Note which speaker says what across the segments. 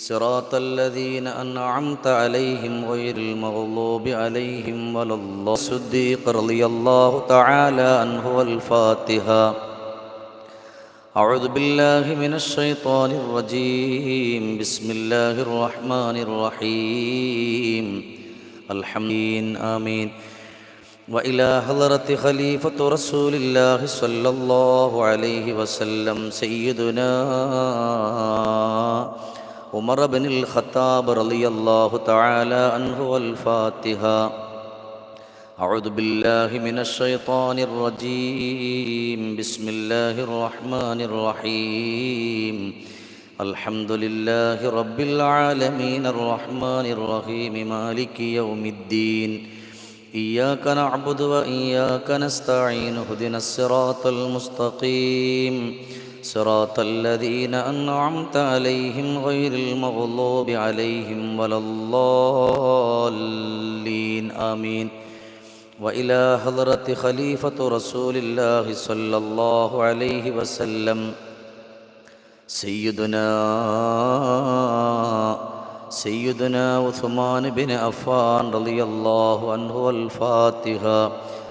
Speaker 1: صراط الذين أنعمت عليهم غير المغضوب عليهم ولا الله. الصديق رضي الله تعالى عنه والفاتحة. أعوذ بالله من الشيطان الرجيم. بسم الله الرحمن الرحيم. الحمد آمين. وإلى حضرة خليفة رسول الله صلى الله عليه وسلم سيدنا عمر بن الخطاب رضي الله تعالى عنه والفاتحة. أعوذ بالله من الشيطان الرجيم. بسم الله الرحمن الرحيم. الحمد لله رب العالمين. الرحمن الرحيم. مالك يوم الدين. إياك نعبد وإياك نستعين. اهدنا الصراط المستقيم. صراط الذين أنعمت عليهم غير المغضوب عليهم ولا الضالين آمين. وإلى حضرة خليفة رسول الله صلى الله عليه وسلم سيدنا سيدنا عثمان بن عفان رضي الله عنه والفاتحة.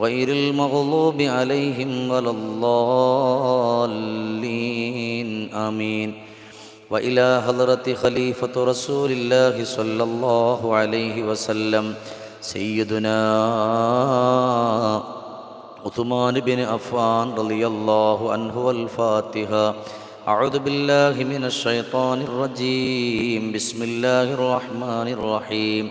Speaker 1: غير المغضوب عليهم ولا الضالين. آمين. وإلى حضرة خليفة رسول الله صلى الله عليه وسلم سيدنا عثمان بن عفان رضي الله عنه والفاتحة. أعوذ بالله من الشيطان الرجيم. بسم الله الرحمن الرحيم.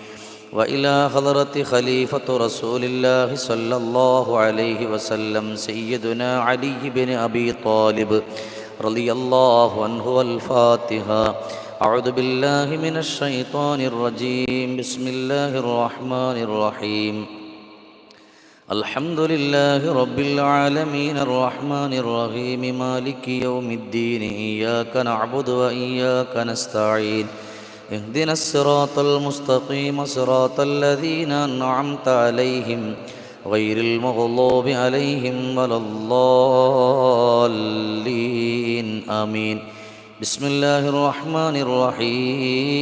Speaker 1: وإلى حضرة خليفة رسول الله صلى الله عليه وسلم سيدنا علي بن أبي طالب رضي الله عنه والفاتحة. أعوذ بالله من الشيطان الرجيم. بسم الله الرحمن الرحيم. الحمد لله رب العالمين الرحمن الرحيم. مالك يوم الدين. إياك نعبد وإياك نستعين. اهدنا الصراط المستقيم صراط الذين أنعمت عليهم غير المغضوب عليهم ولا الضالين. آمين. بسم الله الرحمن الرحيم.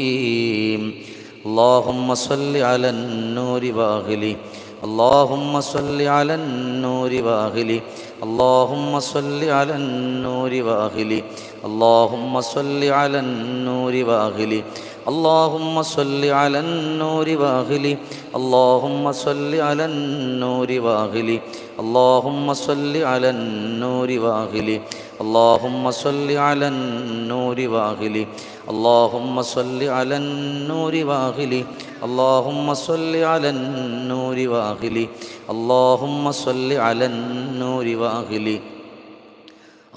Speaker 1: اللهم صل على النور واغلي اللهم صل على النور واغلي اللهم صل على النور واغلي اللهم صل على النور واغلي اللهم صل على النور واغلي اللهم صل على النور واغلي اللهم صل على النور واغلي اللهم صل على النور واغلي اللهم صل على النور واغلي اللهم صل على النور واغلي اللهم صل على النور واغلي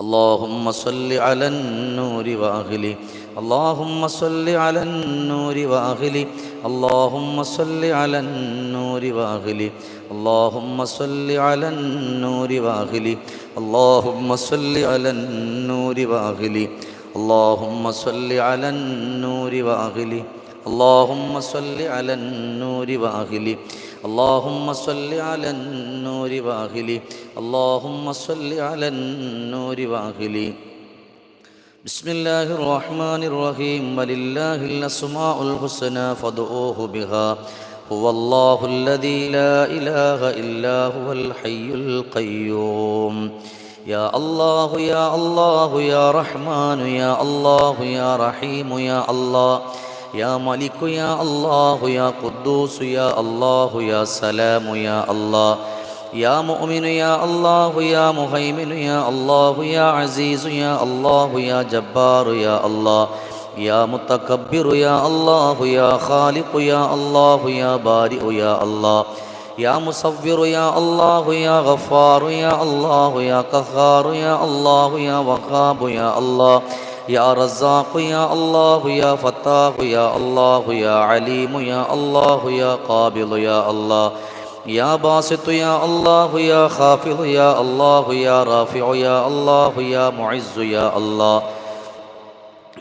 Speaker 1: اللهم صل على النور واغلي. اللهم صل على النور واغلي. اللهم صل على النور واغلي. اللهم صل على النور واغلي. اللهم صل على النور واغلي. اللهم صل على النور واغلي. اللهم صل على النور واغلي. اللهم صل على النور واغلي. اللهم صل على النور واغلي. بسم الله الرحمن الرحيم. ولله الأسماء الحسنى فادعوه بها. هو الله الذي لا إله إلا هو الحي القيوم. يا الله يا الله يا رحمن يا الله يا رحيم يا الله. يا ملك يا الله يا قدوس يا الله يا سلام يا الله يا مؤمن يا الله يا مهيمن يا الله يا عزيز يا الله يا جبار يا الله يا متكبر يا الله يا خالق يا الله يا بارئ يا الله يا مصور يا الله يا غفار يا الله يا قهار يا الله يا وهاب يا الله يا رزاق يا الله يا فتاح يا الله يا عليم يا الله يا قابل يا الله يا باسط يا الله يا خافض يا الله يا رافع يا الله يا معز يا الله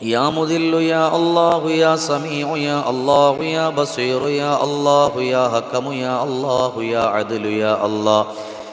Speaker 1: يا مذل يا الله يا سميع يا الله يا بصير يا الله يا حكم يا الله يا عدل يا الله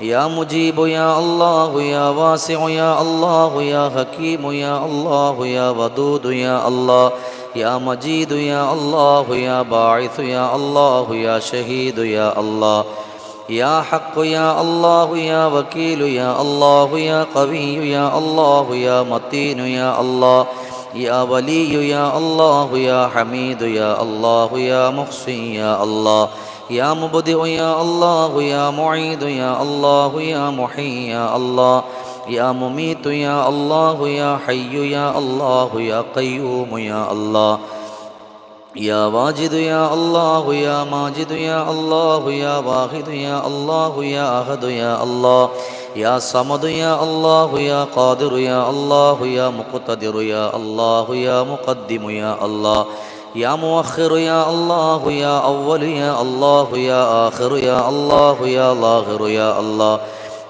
Speaker 1: يا مجيب يا الله يا واسع يا الله يا حكيم يا الله يا ودود يا الله يا مجيد يا الله يا باعث يا الله يا شهيد يا الله يا حق يا الله يا وكيل يا الله يا قوي يا الله يا متين يا الله يا ولي يا الله يا حميد يا الله يا محسن يا الله يا مبدئ يا الله يا معيد يا الله يا محيي يا الله يا مميت يا الله يا حي يا الله يا قيوم يا الله يا واجد يا الله يا ماجد يا الله يا واحد يا الله يا أحد يا الله يا صمد يا الله يا قادر يا الله يا مقتدر يا الله يا مقدم يا الله يا مؤخر يا الله يا أول يا الله يا آخر يا الله يا ظاهر يا الله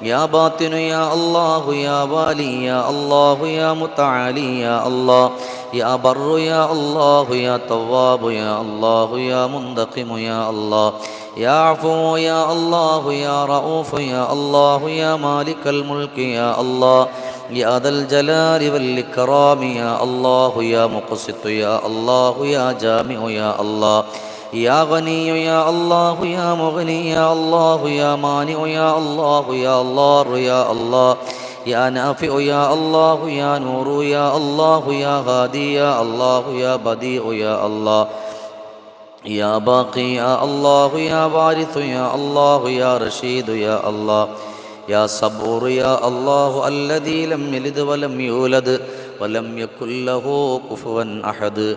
Speaker 1: يا باطن يا الله يا والي يا الله يا متعالي يا الله يا بر يا الله يا تواب يا الله يا منتقم يا الله يا عفو يا الله يا رؤوف يا الله يا مالك الملك يا الله يا ذا الجلال والإكرام يا الله يا مقسط يا الله يا جامع يا الله يا غني يا الله يا مغني يا الله يا مانع يا الله يا الله يا الله يا نافع يا الله يا نور يا الله يا هادي يا الله يا بديع يا الله يا باقي يا الله يا وارث يا الله يا رشيد يا الله يا صبور يا الله الذي لم يلد ولم يولد ولم يكن له كفوا أحد.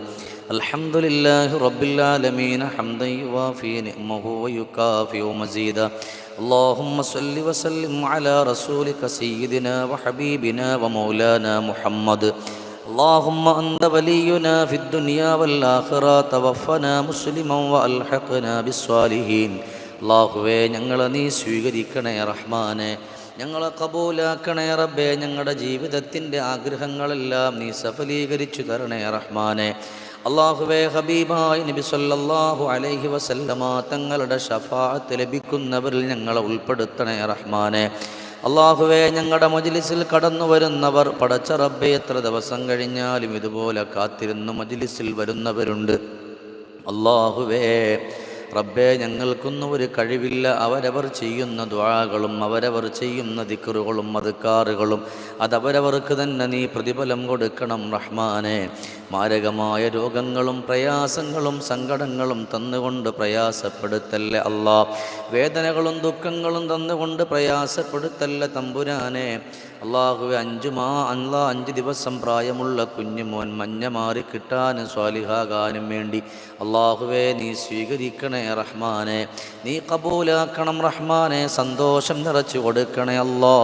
Speaker 1: الحمد لله رب العالمين حمدا يوافي نعمه ويكافئ مزيدا. اللهم صل وسلم على رسولك سيدنا وحبيبنا ومولانا محمد. اللهم أنت ولينا في الدنيا والآخرة توفنا مسلما وألحقنا بالصالحين. അള്ളാഹുവേ ഞങ്ങളെ നീ സ്വീകരിക്കണേ റഹ്മാനെ. ഞങ്ങളെ കബൂലാക്കണേ റബ്ബേ ഞങ്ങളുടെ ജീവിതത്തിന്റെ ആഗ്രഹങ്ങളെല്ലാം നീ സഫലീകരിച്ചു തരണേ റഹ്മാനെ. അള്ളാഹുവേ ഹബീബായി നബി സല്ലാഹു അലൈഹി വസല്ലമ തങ്ങളുടെ ഷഫാത്ത് ലഭിക്കുന്നവരിൽ ഞങ്ങളെ ഉൾപ്പെടുത്തണേ റഹ്മാനെ. അള്ളാഹുവേ ഞങ്ങളുടെ മജ്ലിസിൽ കടന്നു വരുന്നവർ പടച്ച റബ്ബെ എത്ര ദിവസം കഴിഞ്ഞാലും ഇതുപോലെ കാത്തിരുന്ന് മജ്ലിസിൽ വരുന്നവരുണ്ട്. അള്ളാഹുവേ റബ്ബേ ഞങ്ങൾക്കൊന്നും ഒരു കഴിവില്ല. അവരവർ ചെയ്യുന്ന ദ്വാകളും അവരവർ ചെയ്യുന്ന ദിക്കറുകളും മതക്കാറുകളും അതവരവർക്ക് തന്നെ നീ പ്രതിഫലം കൊടുക്കണം റഹ്മാനെ. മാരകമായ രോഗങ്ങളും പ്രയാസങ്ങളും സങ്കടങ്ങളും തന്നുകൊണ്ട് പ്രയാസപ്പെടുത്തല്ലേ അല്ലാ വേദനകളും ദുഃഖങ്ങളും തന്നുകൊണ്ട് പ്രയാസപ്പെടുത്തല്ല തമ്പുരാനെ? അള്ളാഹുവെ അഞ്ചു മാ അല്ല അഞ്ച് ദിവസം പ്രായമുള്ള കുഞ്ഞുമോൻ മഞ്ഞ മാറി കിട്ടാനും സ്വാലിഹാകാനും വേണ്ടി. അള്ളാഹുവെ നീ സ്വീകരിക്കണേ റഹ്മാനെ. നീ കബൂലാക്കണം റഹ്മാനെ. സന്തോഷം നിറച്ചു കൊടുക്കണേ അല്ലാ.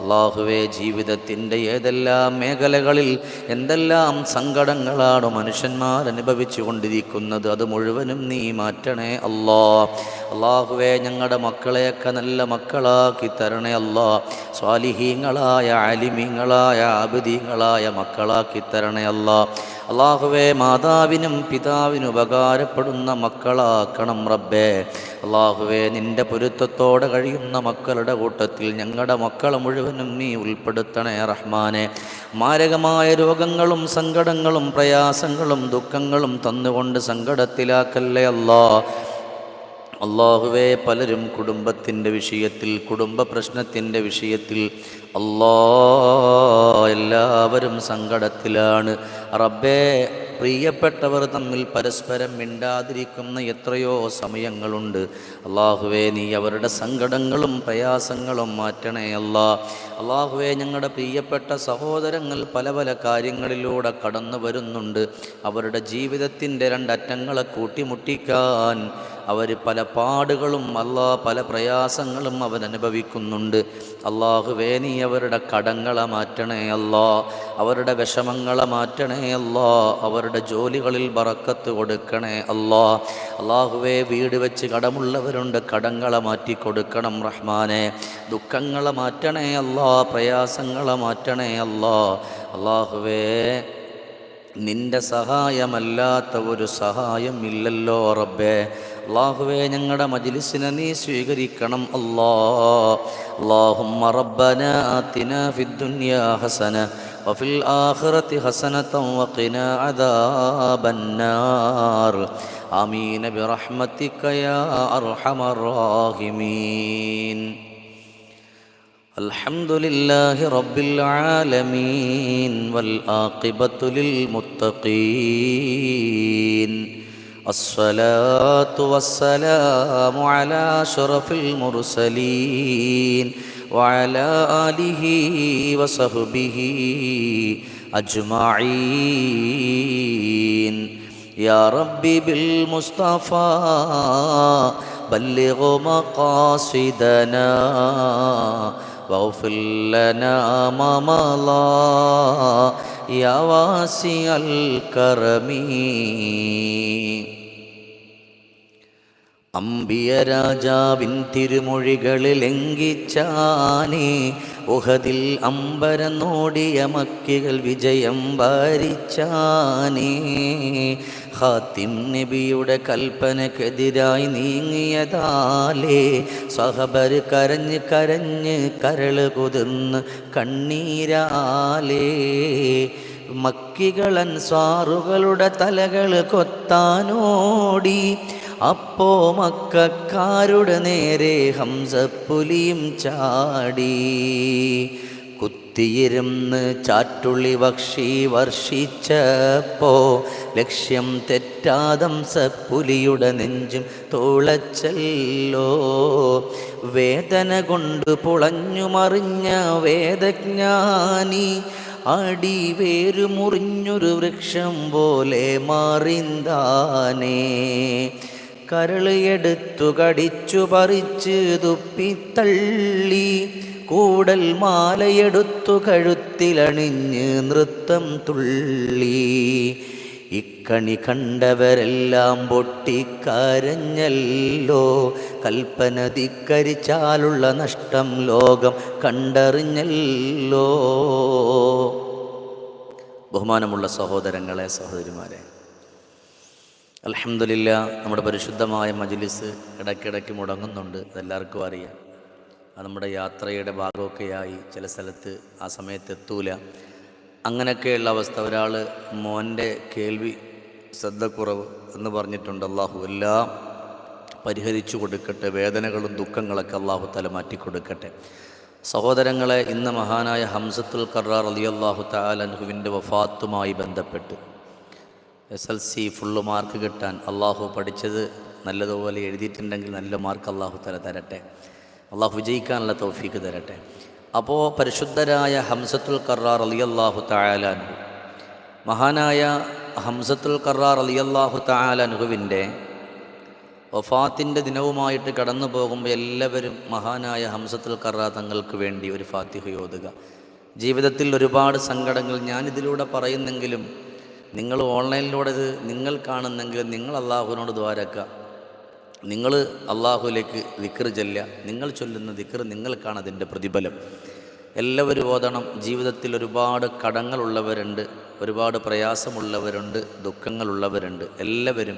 Speaker 1: അള്ളാഹുവെ ജീവിതത്തിന്റെ ഏതെല്ലാം മേഖലകളിൽ എന്തെല്ലാം സങ്കടങ്ങളാണ് മനുഷ്യന്മാർ അനുഭവിച്ചു കൊണ്ടിരിക്കുന്നത് അത് മുഴുവനും നീ മാറ്റണേ അല്ലാ. അള്ളാഹുവെ ഞങ്ങളുടെ മക്കളെയൊക്കെ നല്ല മക്കളാക്കി തരണേ അല്ലാ. സ്വാലിഹീങ്ങളായ ആലിമീങ്ങളായ ആബിദീങ്ങളായ മക്കളാക്കി തരണേ അല്ലാ. അള്ളാഹുവെ മാതാവിനും പിതാവിനും ഉപകാരപ്പെടുന്ന മക്കളാക്കണം റബ്ബേ. അള്ളാഹുവെ നിന്റെ പൊരുത്തത്തോടെ കഴിയുന്ന മക്കളുടെ കൂട്ടത്തിൽ ഞങ്ങളുടെ മക്കളെ മുഴുവനും നീ ഉൾപ്പെടുത്തണേ റഹ്മാനെ. മാരകമായ രോഗങ്ങളും സങ്കടങ്ങളും പ്രയാസങ്ങളും ദുഃഖങ്ങളും തന്നുകൊണ്ട് സങ്കടത്തിലാക്കല്ലേ അല്ലാ. അള്ളാഹുവെ പലരും കുടുംബത്തിന്റെ വിഷയത്തിൽ കുടുംബ പ്രശ്നത്തിന്റെ വിഷയത്തിൽ അല്ലാ എല്ലാവരും സങ്കടത്തിലാണ്. റബ്ബേ പ്രിയപ്പെട്ടവർ തമ്മിൽ പരസ്പരം മിണ്ടാതിരിക്കുന്ന എത്രയോ സമയങ്ങളുണ്ട്. അള്ളാഹുവെ നീ അവരുടെ സങ്കടങ്ങളും പ്രയാസങ്ങളും മാറ്റണേ അല്ല. അള്ളാഹുവെ ഞങ്ങളുടെ പ്രിയപ്പെട്ട സഹോദരങ്ങൾ പല പല കാര്യങ്ങളിലൂടെ കടന്നു വരുന്നുണ്ട്. അവരുടെ ജീവിതത്തിന്റെ രണ്ടറ്റങ്ങളെ കൂട്ടിമുട്ടിക്കാൻ അവർ പല പാടുകളും അല്ലാ പല പ്രയാസങ്ങളും അവൻ അനുഭവിക്കുന്നുണ്ട്. അള്ളാഹുവേ നീ അവരുടെ കടങ്ങളെ മാറ്റണേ അല്ലാ. അവരുടെ വിഷമങ്ങളെ മാറ്റണേ അല്ലാ. അവരുടെ ജോലികളിൽ ബറക്കത്ത് കൊടുക്കണേ അല്ലാ. അള്ളാഹുവേ വീട് വെച്ച് കടമുള്ളവരുണ്ട് കടങ്ങളെ മാറ്റി കൊടുക്കണം റഹ്മാനെ. ദുഃഖങ്ങളെ മാറ്റണേ അല്ലാ പ്രയാസങ്ങളെ മാറ്റണേ അല്ലാ. അള്ളാഹുവേ നിന്റെ സഹായമല്ലാത്ത ഒരു സഹായം ഇല്ലല്ലോ റബ്ബേ. അള്ളാഹുവേ ഞങ്ങളുടെ മജിലിസിനെ നീ സ്വീകരിക്കണം. അല്ലാ അള്ളാഹുമ്മ റബ്ബന ആത്തിന ഫിദ്ദുന്യാ ഹസന വഫിൽ ആഖിറത്തി ഹസനതം വഖിന അദാബന്നാർ. ആമീന ബിറഹ്മതിക യാ അർഹമർ റാഹിമീൻ. الحمد لله رب العالمين والآقبة للمتقين الصلاة والسلام على أشرف المرسلين وعلى آله وصحبه أجمعين يا ربي بالمصطفى بلغ مقاصدنا واغفر لنا ما مضى يا واسع الكرم അമ്പിയ രാജാവിൻ തിരുമൊഴികളിൽ ലംഘിച്ചാനേ ഉഹദിൽ അമ്പരന്നോടിയ മക്കികൾ വിജയം വാരിച്ചാനേ ഹാത്തിം നബിയുടെ കൽപ്പനക്കെതിരായി നീങ്ങിയതാലേ സഹബർ കരഞ്ഞ് കരഞ്ഞ് കരൾ കുതിർന്ന് കണ്ണീരാലേ. മക്കികളൻ സ്വാറുകളുടെ തലകൾ കൊത്താനോടി അപ്പോ മക്കാരുടെ നേരെ ഹംസപ്പുലിയും ചാടി. കുത്തിയിരുന്ന് ചാറ്റുള്ളി പക്ഷി വർഷിച്ചപ്പോ ലക്ഷ്യം തെറ്റാതം സപ്പുലിയുടെ നെഞ്ചും തോളച്ചല്ലോ. വേദന കൊണ്ട് പുളഞ്ഞു മറിഞ്ഞ വേദജ്ഞാനി അടി വേരു മുറിഞ്ഞൊരു വൃക്ഷം പോലെ മാറിന്താനേ. കരളെടുത്തു കടിച്ചു പറിച്ച് തുപ്പിത്തള്ളി കൂടൽ മാലയെടുത്തു കഴുത്തിലണിഞ്ഞ് നൃത്തം തുള്ളി. ഇക്കണി കണ്ടവരെല്ലാം പൊട്ടിക്കരഞ്ഞല്ലോ. കൽപ്പന ധിക്കരിച്ചാലുള്ള നഷ്ടം ലോകം കണ്ടറിഞ്ഞല്ലോ. ബഹുമാനമുള്ള സഹോദരങ്ങളെ സഹോദരിമാരെ അലഹമില്ല നമ്മുടെ പരിശുദ്ധമായ മജ്ലിസ് ഇടയ്ക്കിടയ്ക്ക് മുടങ്ങുന്നുണ്ട്. അതെല്ലാവർക്കും അറിയാം. നമ്മുടെ യാത്രയുടെ ഭാഗമൊക്കെയായി ചില സ്ഥലത്ത് ആ സമയത്ത് എത്തൂല. അങ്ങനെയൊക്കെയുള്ള അവസ്ഥ. ഒരാൾ മോന്റെ കേൾവി ശ്രദ്ധക്കുറവ് എന്ന് പറഞ്ഞിട്ടുണ്ട് അള്ളാഹു എല്ലാം പരിഹരിച്ചു കൊടുക്കട്ടെ. വേദനകളും ദുഃഖങ്ങളൊക്കെ അള്ളാഹു തല മാറ്റിക്കൊടുക്കട്ടെ. സഹോദരങ്ങളെ ഇന്ന് മഹാനായ ഹംസത്തുൽ കറാർ അലി അള്ളാഹു താലൻഹുവിന്റെ വഫാത്തുമായി ബന്ധപ്പെട്ട് S L C full mark കിട്ടാൻ അള്ളാഹു പഠിച്ചത് നല്ലതുപോലെ എഴുതിയിട്ടുണ്ടെങ്കിൽ നല്ല മാർക്ക് അള്ളാഹു തല തരട്ടെ. അള്ളാഹു വിജയിക്കാനുള്ള തൗഫീക്ക് തരട്ടെ. അപ്പോൾ പരിശുദ്ധരായ ഹംസത്തുൽ കറാർ അലി അള്ളാഹു താലാൻഹു മഹാനായ ഹംസത്തുൽ കറാർ അലി അള്ളാഹു തായാലനുഹുവിന്റെ വഫാത്തിന്റെ ദിനവുമായിട്ട് കടന്നു പോകുമ്പോൾ എല്ലാവരും മഹാനായ ഹംസത്തുൽ കറാ തങ്ങൾക്ക് വേണ്ടി ഒരു ഫാത്തിഹ ഓതുക. ജീവിതത്തിൽ ഒരുപാട് സങ്കടങ്ങൾ ഞാനിതിലൂടെ പറയുന്നെങ്കിലും നിങ്ങൾ ഓൺലൈനിലൂടെ ഇത് നിങ്ങൾ കാണുന്നെങ്കിലും നിങ്ങൾ അള്ളാഹുവിനോട് ദ്വാരക്കുക. നിങ്ങൾ അള്ളാഹുലേക്ക് ദിക്കർ ചെല്ലുക നിങ്ങൾ ചൊല്ലുന്ന ദിക്കർ നിങ്ങൾക്കാണ് അതിൻ്റെ പ്രതിഫലം എല്ലാവരും ഓതണം ജീവിതത്തിൽ ഒരുപാട് കടങ്ങളുള്ളവരുണ്ട് ഒരുപാട് പ്രയാസമുള്ളവരുണ്ട് ദുഃഖങ്ങളുള്ളവരുണ്ട് എല്ലാവരും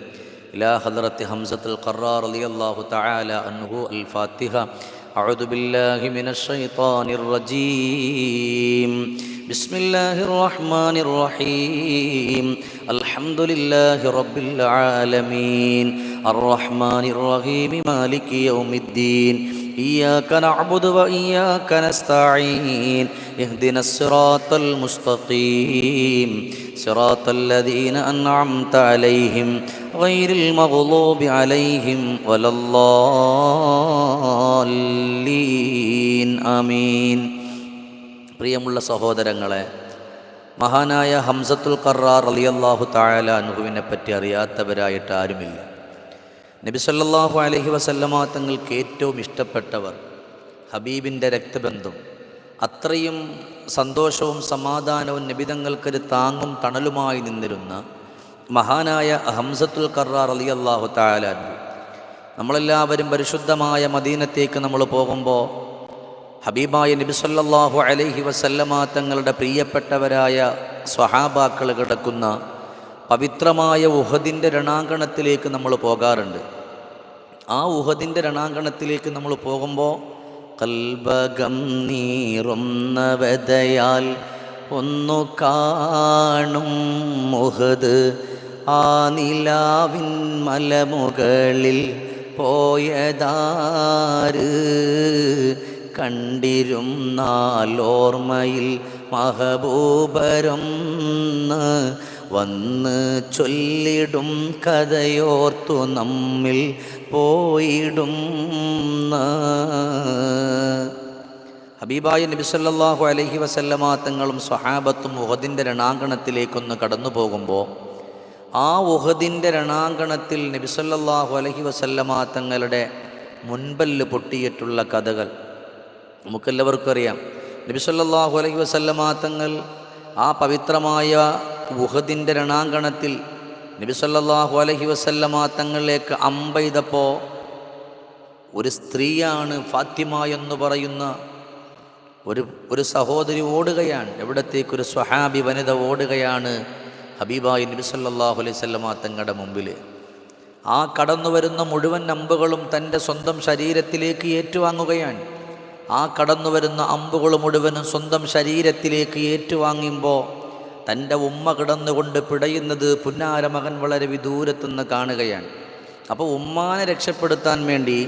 Speaker 1: ഇലാ ഹദ്റത്തി ഹംസത്തുൽ ഖറാർ റളിയല്ലാഹു തആല അൻഹു അൽ ഫാത്തിഹ أعوذ بالله من الشيطان الرجيم بسم الله الرحمن الرحيم الحمد لله رب العالمين الرحمن الرحيم مالك يوم الدين إياك نعبد وإياك نستعين اهدنا الصراط المستقيم صراط الذين أنعمت عليهم غير المغضوب عليهم ولا الضالين آمين പ്രിയമുള്ള സഹോദരങ്ങളെ മഹാനായ ഹംസത്തുൽ കറാർ അലിയല്ലാഹു തായാല അനുഹുവിനെ പറ്റി അറിയാത്തവരായിട്ട് ആരുമില്ല നബി അലഹി വസല്ലമ തങ്ങൾക്ക് ഏറ്റവും ഇഷ്ടപ്പെട്ടവർ ഹബീബിന്റെ രക്തബന്ധം. അത്രയും സന്തോഷവും സമാധാനവും നബിതങ്ങൾക്കൊരു താങ്ങും തണലുമായി നിന്നിരുന്ന മഹാനായ ഹംസത്തുൽ കറാർ അലി അള്ളാഹു താലാൻ നമ്മളെല്ലാവരും പരിശുദ്ധമായ മദീനത്തേക്ക് നമ്മൾ പോകുമ്പോൾ ഹബീബായ നബി സല്ലല്ലാഹു അലൈഹി വസല്ലമ തങ്ങളുടെ പ്രിയപ്പെട്ടവരായ സ്വഹാബാക്കൾ കിടക്കുന്ന പവിത്രമായ ഉഹദിന്റെ രണാങ്കണത്തിലേക്ക് നമ്മൾ പോകാറുണ്ട്. ആ ഉഹദിന്റെ രണാങ്കണത്തിലേക്ക് നമ്മൾ പോകുമ്പോൾ കൽബകം നീറുന്ന വെതയാൽ ഒന്നു കാണും മുഹദ് ആ നിലാവിൻ മലമുകളിൽ പോയതാര്? കണ്ടിരും നാലോർമ്മയിൽ മഹബൂബരൊന്ന് വന്ന് ചൊല്ലിടും കഥയോർത്തു നമ്മിൽ പോയിടും ഹബീബായ നബി സല്ലല്ലാഹു അലൈഹി വസല്ലമ തങ്ങളും സ്വഹാബത്തും ഉഹദിന്റെ രണാങ്കണത്തിലേക്കൊന്ന് കടന്നു പോകുമ്പോൾ ആ ഉഹദിന്റെ രണാങ്കണത്തിൽ നബി സല്ലല്ലാഹു അലൈഹി വസല്ലമ തങ്ങളുടെ മുൻപല്ല് പൊട്ടിയിട്ടുള്ള കഥകൾ നമുക്കെല്ലാവർക്കും അറിയാം. നബി സല്ലല്ലാഹു അലൈഹി വസല്ലമ തങ്ങൾ ആ പവിത്രമായ ഉഹദിന്റെ രണാങ്കണത്തിൽ നബി അലഹി വസല്ലമ തങ്ങളിലേക്ക് അമ്പെയ്തപ്പോൾ ഒരു സ്ത്രീയാണ് ഫാത്തിമ എന്ന് പറയുന്ന ഒരു ഒരു സഹോദരി ഓടുകയാണ്. എവിടത്തേക്ക് ഒരു സ്വഹാബി വനിത ഓടുകയാണ് ഹബീബായി നബി സല്ലല്ലാഹു അലൈഹി വസല്ലമ തങ്ങളുടെ മുമ്പിൽ ആ കടന്നു വരുന്ന മുഴുവൻ അമ്പുകളും തന്റെ സ്വന്തം ശരീരത്തിലേക്ക് ഏറ്റുവാങ്ങുകയാണ്. ആ കടന്നു വരുന്ന അമ്പുകൾ മുഴുവനും സ്വന്തം ശരീരത്തിലേക്ക് ഏറ്റുവാങ്ങുമ്പോൾ തന്റെ ഉമ്മ കിടന്നുകൊണ്ട് പിടയുന്നത് പുന്നാര മകൻ വളരെ വിദൂരത്തുനിന്ന് കാണുകയാണ്. അപ്പോൾ ഉമ്മാനെ രക്ഷപ്പെടുത്താൻ വേണ്ടി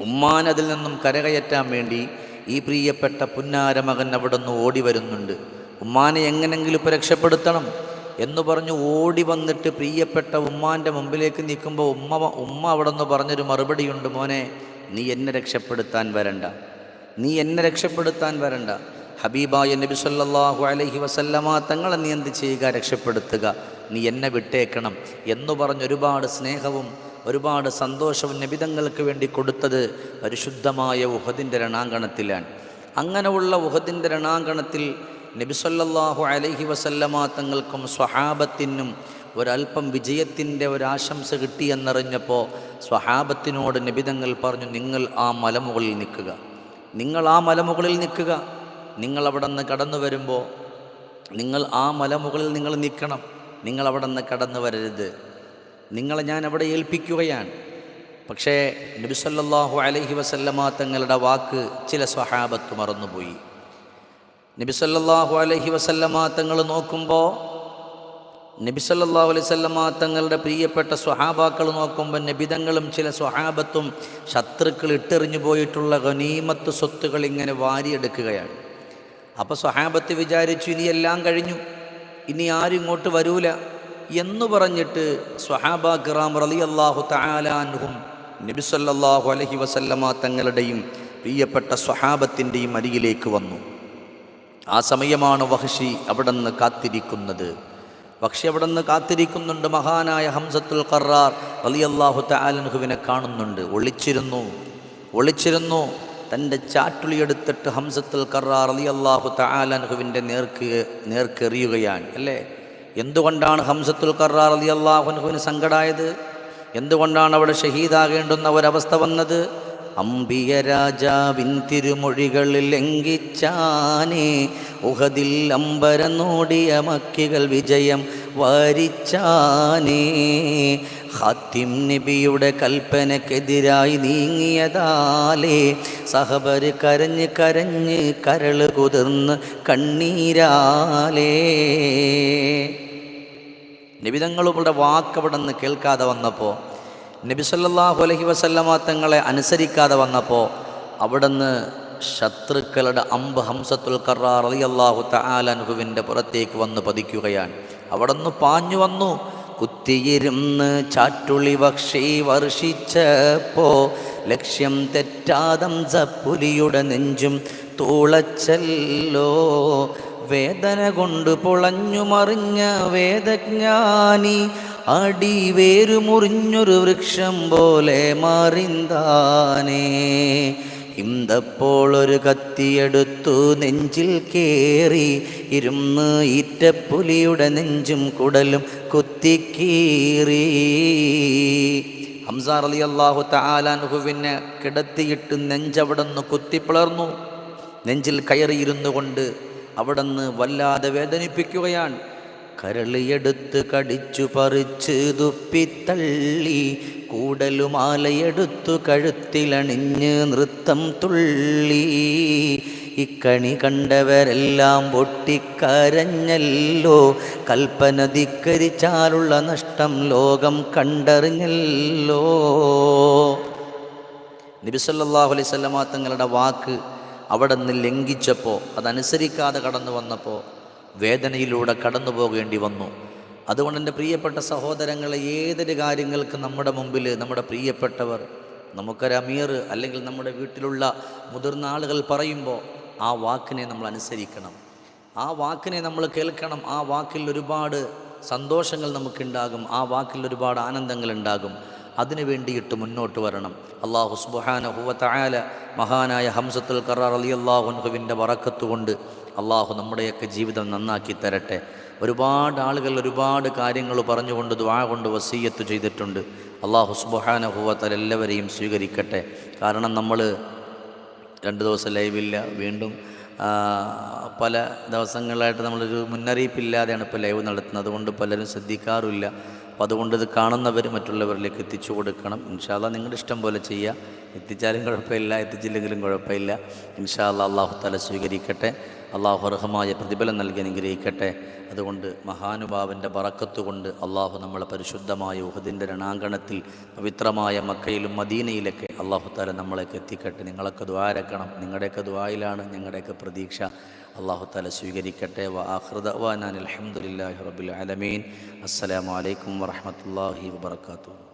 Speaker 1: ഉമ്മാനതിൽ നിന്നും കരകയറ്റാൻ വേണ്ടി ഈ പ്രിയപ്പെട്ട പുന്നാര മകൻ അവിടെ നിന്ന് ഓടി വരുന്നുണ്ട്. ഉമ്മാനെ എങ്ങനെങ്കിലും ഇപ്പോൾ രക്ഷപ്പെടുത്തണം എന്ന് പറഞ്ഞ് ഓടി വന്നിട്ട് പ്രിയപ്പെട്ട ഉമ്മാന്റെ മുമ്പിലേക്ക് നിൽക്കുമ്പോൾ ഉമ്മ ഉമ്മ അവിടെ നിന്ന് പറഞ്ഞൊരു മറുപടിയുണ്ട് മോനെ നീ എന്നെ രക്ഷപ്പെടുത്താൻ വരണ്ട. നീ എന്നെ രക്ഷപ്പെടുത്താൻ വരണ്ട. ഹബീബായ നബി സല്ലാഹു അലഹി വസല്ലമ തങ്ങളെ നീ എന്ത് ചെയ്യുക? രക്ഷപ്പെടുത്തുക. നീ എന്നെ വിട്ടേക്കണം എന്ന് പറഞ്ഞ് ഒരുപാട് സ്നേഹവും ഒരുപാട് സന്തോഷവും നബിതങ്ങൾക്ക് വേണ്ടി കൊടുത്തത് പരിശുദ്ധമായ ഉഹദിന്റെ രണാങ്കണത്തിലാണ്. അങ്ങനെയുള്ള ഉഹദിന്റെ രണാങ്കണത്തിൽ നബി സല്ലല്ലാഹു അലൈഹി വസല്ലമ തങ്ങൾക്കും സ്വഹാബത്തിനും ഒരല്പം വിജയത്തിന്റെ ഒരാശംസ കിട്ടിയെന്നറിഞ്ഞപ്പോൾ സ്വഹാബത്തിനോട് നബിതങ്ങൾ പറഞ്ഞു നിങ്ങൾ ആ മലമുകളിൽ നിൽക്കുക. നിങ്ങൾ ആ മലമുകളിൽ നിൽക്കുക. നിങ്ങൾ അവിടെ നിന്ന് കടന്നു വരുമ്പോൾ നിങ്ങൾ ആ മലമുകളിൽ നിങ്ങൾ നിൽക്കണം. നിങ്ങൾ അവിടെ നിന്ന് കടന്നു വരരുത്. നിങ്ങളെ ഞാൻ അവിടെ ഏൽപ്പിക്കുകയാണ്. പക്ഷേ നബിസല്ലാഹു അലഹി വസല്ലമ തങ്ങളുടെ വാക്ക് ചില സ്വഹാബത്ത് മറന്നുപോയി. നബിസല്ലാഹു അലഹി വസല്ലമ തങ്ങൾ നോക്കുമ്പോൾ നബിസല്ലാഹു അലൈഹി വസല്ലമ തങ്ങളുടെ പ്രിയപ്പെട്ട സ്വഹാബാക്കൾ നോക്കുമ്പോൾ നബിതങ്ങളും ചില സ്വഹാബത്തും ശത്രുക്കൾ ഇട്ടെറിഞ്ഞു പോയിട്ടുള്ള ഗനീമത്ത് സ്വത്തുകൾ ഇങ്ങനെ വാരിയെടുക്കുകയാണ്. അപ്പോൾ സ്വഹാബത്ത് വിചാരിച്ചു ഇനി എല്ലാം കഴിഞ്ഞു. ഇനി ആരും ഇങ്ങോട്ട് വരൂല. എന്ന് പറഞ്ഞിട്ട് സ്വഹാബ ഖിറാം റലി അള്ളാഹു തലാൻഹും നബിസല്ലാഹു അലൈഹി വസല്ലമ തങ്ങളുടെയും പ്രിയപ്പെട്ട സ്വഹാബത്തിന്റെയും അരികിലേക്ക് വന്നു. ആ സമയമാണ് വഹഷി അവിടെ നിന്ന് കാത്തിരിക്കുന്നത്. പക്ഷെ അവിടെ നിന്ന് കാത്തിരിക്കുന്നുണ്ട് മഹാനായ ഹംസത്തുൽ ഖറാർ വലിയല്ലാഹു താലൻഹുവിനെ കാണുന്നുണ്ട്. ഒളിച്ചിരുന്നു. ഒളിച്ചിരുന്നു. തന്റെ ചാട്ടുളി എടുത്തിട്ട് ഹംസത്തുൽ ഖറാർ അലി അള്ളാഹു താലൻഹുവിന്റെ നേർക്ക് നേർക്കെറിയുകയാണ് അല്ലേ? എന്തുകൊണ്ടാണ് ഹംസത്തുൽ ഖറാർ അലി അള്ളാഹുൻഹുവിന് സങ്കടമായത് എന്തുകൊണ്ടാണ് അവിടെ ഷഹീദാകേണ്ടുന്ന ഒരവസ്ഥ വന്നത്? അമ്പിയ രാജാവിൻ തിരുമൊഴികളിൽ ലംഘിച്ചാനേ. ഉഹദിൽ അമ്പരനോടിയ മക്കികൾ വിജയം വരിച്ചാനേ. ഹത്തിം നബിയുടെ കൽപ്പനക്കെതിരായി നീങ്ങിയതാലേ. സഹബര് കരഞ്ഞ് കരഞ്ഞ് കരൾ കുതിർന്ന് കണ്ണീരാലേ. നിബിതങ്ങളുടെ വാക്കവിടെ നിന്ന് കേൾക്കാതെ വന്നപ്പോൾ നബി സല്ലല്ലാഹു അലൈഹി വസല്ലമ തങ്ങളെ അനുസരിക്കാതെ വന്നപ്പോൾ അവിടുന്ന് ശത്രുക്കളുടെ അമ്പ് ഹംസത്തുൽ കറാർ അലി അള്ളാഹു തആലൻഹുവിന്റെ പുറത്തേക്ക് വന്ന് പതിക്കുകയാണ്. അവിടെ നിന്ന് പാഞ്ഞു വന്നു. കുത്തിയിരുന്ന് ചാറ്റുളി പക്ഷി വർഷിച്ചപ്പോ ലക്ഷ്യം തെറ്റാതം സപ്പുലിയുടെ നെഞ്ചും തൂളച്ചല്ലോ. വേദന കൊണ്ട് പൊളഞ്ഞു മറിഞ്ഞ വേദജ്ഞാനി അടിവേരു മുറിഞ്ഞൊരു വൃക്ഷം പോലെ മാറിന്താനേ. ഇന്തപ്പോൾ ഒരു കത്തിയെടുത്തു നെഞ്ചിൽ കേറി ഇരുന്ന് ഈറ്റപ്പുലിയുടെ നെഞ്ചും കുടലും കുത്തിക്കീറി. ഹംസാർ അലി അള്ളാഹു താലാൻഹുവിനെ കിടത്തിയിട്ട് നെഞ്ചവിടുന്ന് കുത്തിപ്പിളർന്നു. നെഞ്ചിൽ കയറിയിരുന്നു കൊണ്ട് അവിടുന്ന് വല്ലാതെ വേദനിപ്പിക്കുകയാണ്. കരളിയെടുത്ത് കടിച്ചു പറിച്ച് തുപ്പിത്തള്ളി കൂടലുമാലയെടുത്തു കഴുത്തിലണിഞ്ഞ് നൃത്തം തുള്ളി. ഇക്കണി കണ്ടവരെല്ലാം പൊട്ടിക്കരഞ്ഞല്ലോ കൽപ്പന ധിക്കരിച്ചാലുള്ള നഷ്ടം ലോകം കണ്ടറിഞ്ഞല്ലോ. നബിസല്ലാഹു അലൈഹി സ്വല്ലമ തങ്ങളുടെ വാക്ക് അവിടെ നിന്ന് ലംഘിച്ചപ്പോൾ അതനുസരിക്കാതെ കടന്നു വന്നപ്പോൾ വേദനയിലൂടെ കടന്നു പോകേണ്ടി വന്നു. അതുകൊണ്ട് എന്റെ പ്രിയപ്പെട്ട സഹോദരങ്ങളെ ഏതൊരു കാര്യങ്ങൾക്ക് നമ്മുടെ മുമ്പിൽ നമ്മുടെ പ്രിയപ്പെട്ടവർ നമുക്കൊരു അമീർ അല്ലെങ്കിൽ നമ്മുടെ വീട്ടിലുള്ള മുതിർന്ന ആളുകൾ പറയുമ്പോൾ ആ വാക്കിനെ നമ്മൾ അനുസരിക്കണം. ആ വാക്കിനെ നമ്മൾ കേൾക്കണം. ആ വാക്കിൽ ഒരുപാട് സന്തോഷങ്ങൾ നമുക്കുണ്ടാകും. ആ വാക്കിൽ ഒരുപാട് ആനന്ദങ്ങൾ ഉണ്ടാകും അതിനു വേണ്ടിയിട്ട് മുന്നോട്ട് വരണം. അള്ളാഹു സുബാന ഹുവത്തായാല മഹാനായ ഹംസത്തുൽ കറാർ അലി അള്ളാഹുൻഹുവിന്റെ വറക്കത്ത് കൊണ്ട് അള്ളാഹു നമ്മുടെയൊക്കെ ജീവിതം നന്നാക്കി തരട്ടെ. ഒരുപാട് ആളുകൾ ഒരുപാട് കാര്യങ്ങൾ പറഞ്ഞുകൊണ്ട് ദ്വാ കൊണ്ട് വസീയത്ത് ചെയ്തിട്ടുണ്ട്. അള്ളാഹു സുബാന ഹുവത്തൽ എല്ലാവരെയും സ്വീകരിക്കട്ടെ. കാരണം നമ്മൾ രണ്ട് ദിവസം ലൈവില്ല വീണ്ടും പല ദിവസങ്ങളായിട്ട് നമ്മളൊരു മുന്നറിയിപ്പില്ലാതെയാണ് ഇപ്പോൾ ലൈവ് നടത്തുന്നത്. അതുകൊണ്ട് പലരും ശ്രദ്ധിക്കാറില്ല അപ്പോൾ അതുകൊണ്ട് ഇത് കാണുന്നവർ മറ്റുള്ളവരിലേക്ക് എത്തിച്ചു കൊടുക്കണം. ഇൻഷാല്ല നിങ്ങളുടെ ഇഷ്ടം പോലെ ചെയ്യുക. എത്തിച്ചാലും കുഴപ്പമില്ല എത്തിച്ചില്ലെങ്കിലും കുഴപ്പമില്ല. ഇൻഷാല്ല അള്ളാഹു തല സ്വീകരിക്കട്ടെ. അള്ളാഹു അർഹമായ പ്രതിഫലം നൽകി അനുഗ്രഹിക്കട്ടെ. അതുകൊണ്ട് മഹാനുഭാവന്റെ കൊണ്ട് അള്ളാഹു നമ്മളെ പരിശുദ്ധമായ ഉഹദിന്റെ രണാങ്കണത്തിൽ പവിത്രമായ മക്കയിലും മദീനയിലൊക്കെ അള്ളാഹു താല നമ്മളെയൊക്കെ എത്തിക്കട്ടെ. നിങ്ങളൊക്കെ ദ്വാരക്കണം നിങ്ങളുടെയൊക്കെ ദ്വായിലാണ് ഞങ്ങളുടെയൊക്കെ പ്രതീക്ഷ. അള്ളാഹു താല സ്വീകരിക്കട്ടെ. വ ആഹൃദ വാനാൻ അലഹമുല്ലാഹി റബുൽ ആലമീൻ. അസ്സലാമു അലൈക്കും വറഹമത്തല്ലാഹി വബർക്കാത്തു